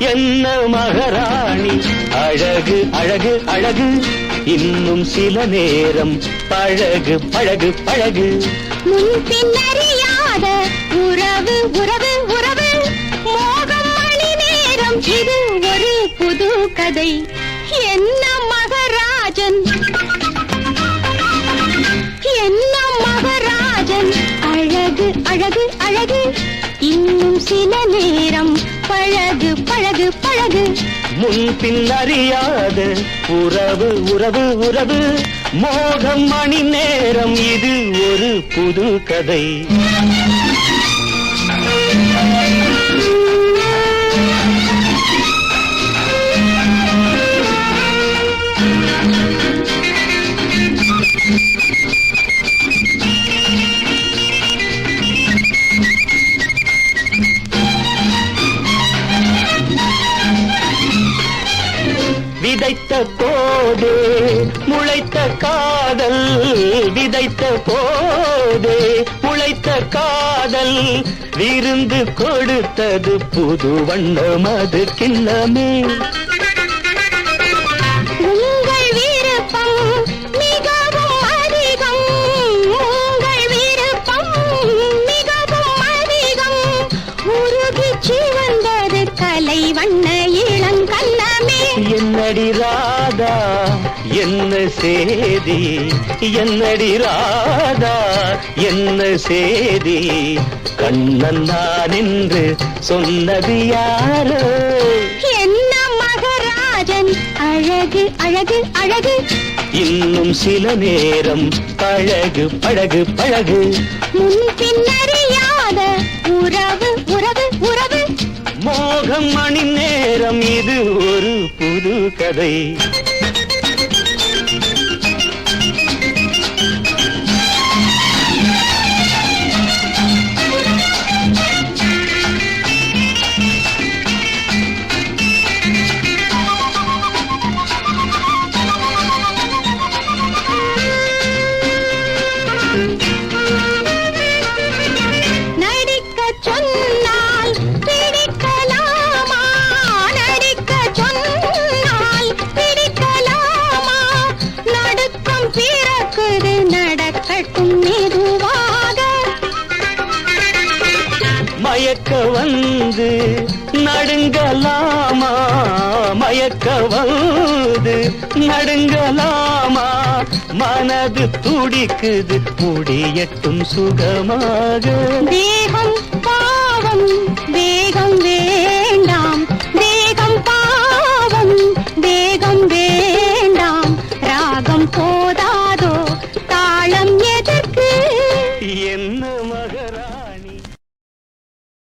என்ன மகாராணி? அழகு அழகு அழகு. இன்னும் சில நேரம் பழகு பழகு பழகு. முன் பின்னறியாத உறவு உறவு உன் பின்னறியாத உறவு உறவு உறவு. மோகம் மணி நேரம் இது ஒரு புது கதை. விதைத்த போதே முளைத்த காதல் விதைத்த போதே முளைத்த காதல் விருந்து கொடுத்தது புது வண்ணம் அது கிண்ணமே. என்னடி ராதா? என்ன சேதி? என்னடி ராதா? என்ன சேதி? கண்ணன் நான் என்று சொன்னது யாரோ? என்ன மகராஜன்? அழகு அழகு அழகு. இன்னும் சில நேரம் பழகு பழகு பழகு. முன் பின்னறியாத உறவு உறவு உறவு. மோகம் மணி நேரம் புது கதை. நடக்கட்டும் மெதுவாக. மயக்க வந்து நடுங்கலாமா? மயக்க வந்து நடுங்கலாமா? மனது துடிக்குது முடியட்டும் சுகமாக. தேகம் பாவம் வேகம்